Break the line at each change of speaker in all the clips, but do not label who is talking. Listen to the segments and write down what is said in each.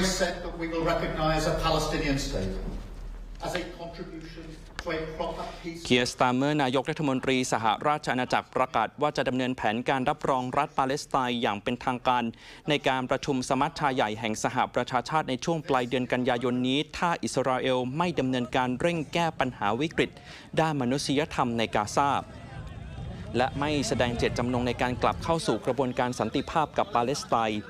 always said that we will recognise a Palestinian state as a contribution
เคียร์สตาร์เมอร์นายกรัฐมนตรีสหราชอาณาจักรประกาศว่าจะดำเนินแผนการรับรองรัฐปาเลสไตน์อย่างเป็นทางการ ในการประชุมสมัชชาใหญ่แห่งสหประชาชาติในช่วงปลายเดือนกันยายนนี้ ถ้าอิสราเอลไม่ดำเนินการเร่งแก้ปัญหาวิกฤต ด้านมนุษยธรรมในกาซาและไม่แสดงเจตจำนงในการกลับเข้าสู่กระบวนการสันติภาพกับปาเลสไตน์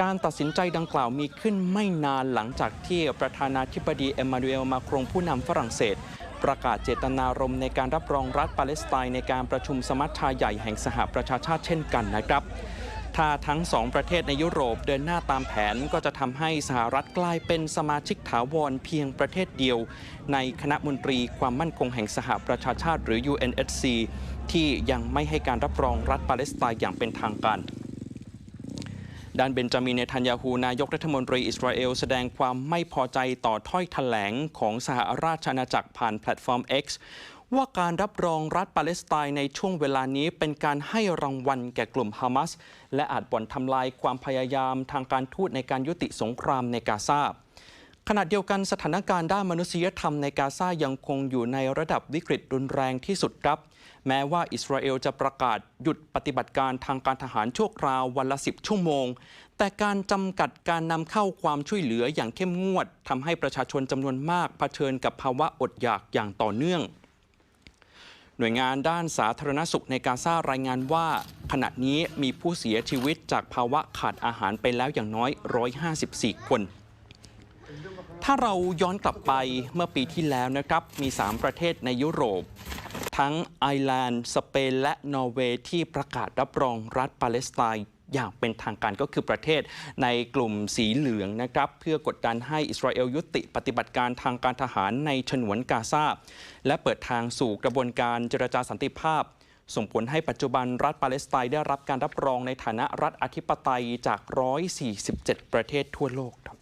การตัดสินใจดังกล่าวมีขึ้นไม่นานหลังจากที่ประธานาธิบดีเอมมานูเอลมาครงผู้นำฝรั่งเศส ประกาศเจตนารมณ์ในการรับรองรัฐปาเลสไตน์ในการประชุมสมัชชาใหญ่แห่งสหประชาชาติเช่นกันนะครับถ้าทั้งสองประเทศในยุโรปเดินหน้าตามแผนก็จะทำให้สหรัฐกลายเป็นสมาชิกถาวรเพียงประเทศเดียว ในคณะมนตรีความมั่นคงแห่งสหประชาชาติหรือ UNSC ที่ยังไม่ให้การรับรองรัฐปาเลสไตน์อย่างเป็นทางการ ด้านเบนจามินเนทันยาฮูนายกรัฐมนตรีอิสราเอล แสดงความไม่พอใจต่อถ้อยแถลงของสหราชอาณาจักรผ่านแพลตฟอร์ม X ว่าการรับรองรัฐปาเลสไตน์ในช่วงเวลานี้เป็นการให้รางวัลแก่กลุ่มฮามาสและอาจบ่อนทำลายความพยายามทางการทูตในการยุติสงครามในกาซา ขณะเดียวกันสถานการณ์ด้านมนุษยธรรมในกาซายังคงอยู่ในระดับวิกฤตรุนแรงที่สุดครับ แม้ว่าอิสราเอลจะประกาศหยุดปฏิบัติการทางการทหารชั่วคราววันละ10ชั่วโมง แต่การจำกัดการนำเข้าความช่วยเหลืออย่างเข้มงวดทำให้ประชาชนจำนวนมากเผชิญกับภาวะอดอยากอย่างต่อเนื่อง หน่วยงานด้านสาธารณสุขในกาซารายงานว่า ขณะนี้มีผู้เสียชีวิตจากภาวะขาดอาหารไปแล้วอย่างน้อย 154 คน ถ้าเราย้อนกลับไปเมื่อปีที่แล้วนะครับ มี 3 ประเทศในยุโรป ทั้งไอร์แลนด์ สเปน และนอร์เวย์ที่ประกาศรับรองรัฐปาเลสไตน์อย่างเป็นทางการก็คือประเทศในกลุ่มสีเหลืองนะครับ เพื่อกดดันให้อิสราเอลยุติปฏิบัติการทางการทหารในฉนวนกาซาและเปิดทางสู่กระบวนการเจรจาสันติภาพ ส่งผลให้ปัจจุบันรัฐปาเลสไตน์ได้รับการรับรองในฐานะรัฐอธิปไตยจาก 147 ประเทศทั่วโลกครับ